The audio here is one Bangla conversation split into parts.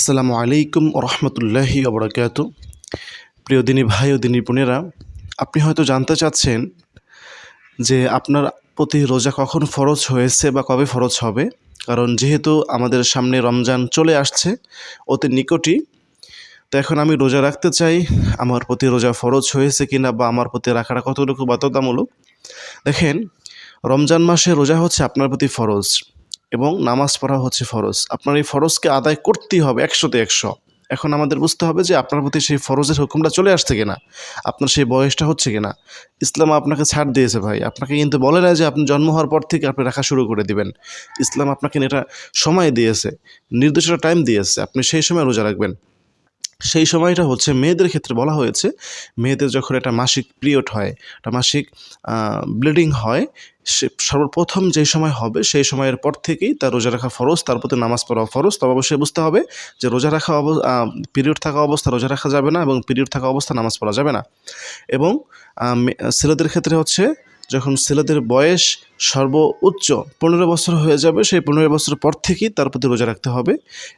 আসসালামু আলাইকুম রহমতুল্লাহি অবরাকাত প্রিয় দিনী ভাই ও দিনী বোনেরা, আপনি হয়তো জানতে চাচ্ছেন যে আপনার প্রতি রোজা কখন ফরজ হয়েছে বা কবে ফরজ হবে। কারণ যেহেতু আমাদের সামনে রমজান চলে আসছে, অতি নিকটই, তো এখন আমি রোজা রাখতে চাই, আমার প্রতি রোজা ফরজ হয়েছে কিনা বা আমার প্রতি রাখাটা কতটুকু বাধ্যতামূলক। দেখেন, রমজান মাসে রোজা হচ্ছে আপনার প্রতি ফরজ। এবং নামাজ পড়া হচ্ছে ফরজ। আপনার এই ফরজকে আদায় করতেই হবে একশোতে একশো। এখন আমাদের বুঝতে হবে যে আপনার প্রতি সেই ফরজের হুকুমটা চলে আসছে কিনা, আপনার সেই বয়সটা হচ্ছে কিনা। ইসলাম আপনাকে ছাড় দিয়েছে ভাই। আপনাকে কিন্তু বলে না যে আপনি জন্ম হওয়ার পর থেকে আপনি রাখা শুরু করে দিবেন। ইসলাম আপনাকে এটা সময় দিয়েছে, নির্দিষ্ট টাইম দিয়েছে। আপনি সেই সময় রোজা রাখবেন। সেই সময়টা হচ্ছে মেয়েদের ক্ষেত্রে বলা হয়েছে, মেয়েদের যখন একটা মাসিক পিরিয়ড হয়, একটা মাসিক ব্লিডিং হয় সে সর্বপ্রথম যে সময় হবে, সেই সময়ের পর থেকেই তার রোজা রাখা ফরজ, তার প্রতি নামাজ পড়া ফরজ। তবে অবশ্যই বুঝতে হবে যে রোজা রাখা অব পিরিয়ড থাকা অবস্থা রোজা রাখা যাবে না এবং পিরিয়ড থাকা অবস্থা নামাজ পড়া যাবে না। এবং ছেলেদের ক্ষেত্রে হচ্ছে যখন ছেলেদের বয়স সর্বোচ্চ পনেরো বছর হয়ে যাবে, সেই পনেরো বছর পর থেকেই তার প্রতি রোজা রাখতে হবে।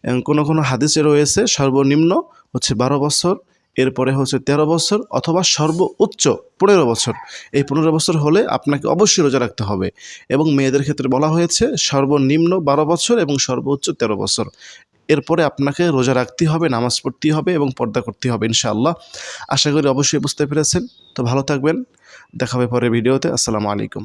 এবং কোনো কোনো হাদিসে রয়েছে সর্বনিম্ন হচ্ছে বারো বছর এরপরে হচ্ছে তেরো বছর অথবা সর্বোচ্চ পনেরো বছর। এই পনেরো বছর হলে আপনাকে অবশ্যই রোজা রাখতে হবে এবং মেয়েদের ক্ষেত্রে বলা হয়েছে সর্বনিম্ন বারো বছর এবং সর্বোচ্চ তেরো বছর। এরপরে আপনাকে রোজা রাখতে হবে, নামাজ পড়তে হবে এবং পর্দা করতে হবে ইনশাআল্লাহ। আশা করি অবশ্যই বুঝতে পেরেছেন। তো ভালো থাকবেন। দেখা হবে ভিডিওতে। আসসালামু আলাইকুম।